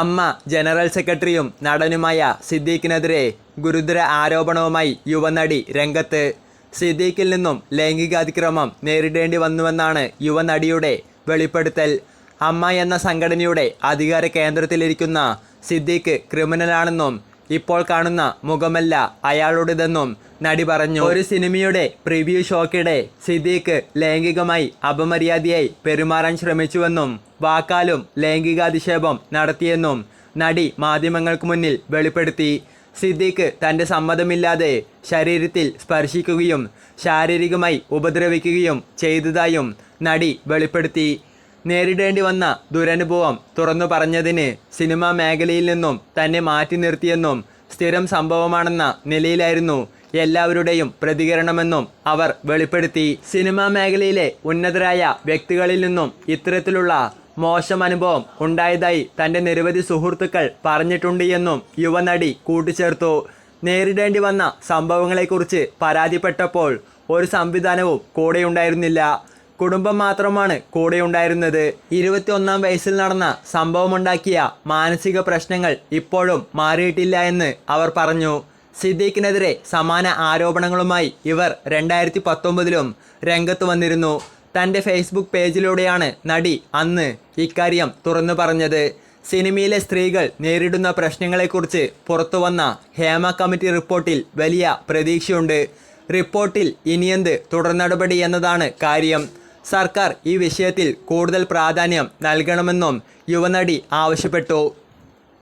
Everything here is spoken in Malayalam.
അമ്മ ജനറൽ സെക്രട്ടറിയും നടനുമായ സിദ്ദീഖിനെതിരെ ഗുരുതര ആരോപണവുമായി യുവനടി രംഗത്ത്. സിദ്ദീഖിൽ നിന്നും ലൈംഗികാതിക്രമം നേരിടേണ്ടി വന്നുവെന്നാണ് യുവനടിയുടെ വെളിപ്പെടുത്തൽ. അമ്മ എന്ന സംഘടനയുടെ അധികാര കേന്ദ്രത്തിലിരിക്കുന്ന സിദ്ദീഖ് ക്രിമിനലാണെന്നും ഇപ്പോൾ കാണുന്ന മുഖമല്ല അയാളുടേതെന്നും നടി പറഞ്ഞു. ഒരു സിനിമയുടെ പ്രിവ്യൂ ഷോക്കിടെ സിദ്ദീഖ് ലൈംഗികമായി അപമര്യാദയായി പെരുമാറാൻ ശ്രമിച്ചുവെന്നും വാക്കാലും ലൈംഗികാധിക്ഷേപം നടത്തിയെന്നും നടി മാധ്യമങ്ങൾക്ക് മുന്നിൽ വെളിപ്പെടുത്തി. സിദ്ദീഖ് തന്റെ സമ്മതമില്ലാതെ ശരീരത്തിൽ സ്പർശിക്കുകയും ശാരീരികമായി ഉപദ്രവിക്കുകയും ചെയ്തതായും നടി വെളിപ്പെടുത്തി. നേരിടേണ്ടി വന്ന ദുരനുഭവം തുറന്നു പറഞ്ഞതിന് സിനിമാ മേഖലയിൽ നിന്നും തന്നെ മാറ്റി നിർത്തിയെന്നും സ്ഥിരം സംഭവമാണെന്ന നിലയിലായിരുന്നു എല്ലാവരുടെയും പ്രതികരണമെന്നും അവർ വെളിപ്പെടുത്തി. സിനിമാ മേഖലയിലെ ഉന്നതരായ വ്യക്തികളിൽ നിന്നും ഇത്തരത്തിലുള്ള മോശം അനുഭവം ഉണ്ടായതായി തന്റെ നിരവധി സുഹൃത്തുക്കൾ പറഞ്ഞിട്ടുണ്ട് എന്നും യുവനടി കൂട്ടിച്ചേർത്തു. നേരിടേണ്ടി വന്ന സംഭവങ്ങളെക്കുറിച്ച് പരാതിപ്പെട്ടപ്പോൾ ഒരു സംവിധാനവും കൂടെയുണ്ടായിരുന്നില്ല. കുടുംബം മാത്രമാണ് കൂടെ ഉണ്ടായിരുന്നത്. ഇരുപത്തിയൊന്നാം വയസ്സിൽ നടന്ന സംഭവമുണ്ടാക്കിയ മാനസിക പ്രശ്നങ്ങൾ ഇപ്പോഴും മാറിയിട്ടില്ല എന്ന് അവർ പറഞ്ഞു. സിദ്ദീഖിനെതിരെ സമാന ആരോപണങ്ങളുമായി ഇവർ രണ്ടായിരത്തി പത്തൊമ്പതിലും രംഗത്ത് വന്നിരുന്നു. തന്റെ ഫേസ്ബുക്ക് പേജിലൂടെയാണ് നടി അന്ന് ഇക്കാര്യം തുറന്നു പറഞ്ഞത്. സിനിമയിലെ സ്ത്രീകൾ നേരിടുന്ന പ്രശ്നങ്ങളെക്കുറിച്ച് പുറത്തുവന്ന ഹേമ കമ്മിറ്റി റിപ്പോർട്ടിൽ വലിയ പ്രതീക്ഷയുണ്ട്. റിപ്പോർട്ടിൽ ഇനിയെന്ത് തുടർ നടപടി എന്നതാണ് കാര്യം. സർക്കാർ ഈ വിഷയത്തിൽ കൂടുതൽ പ്രാധാന്യം നൽകണമെന്നും യുവനടി ആവശ്യപ്പെട്ടു.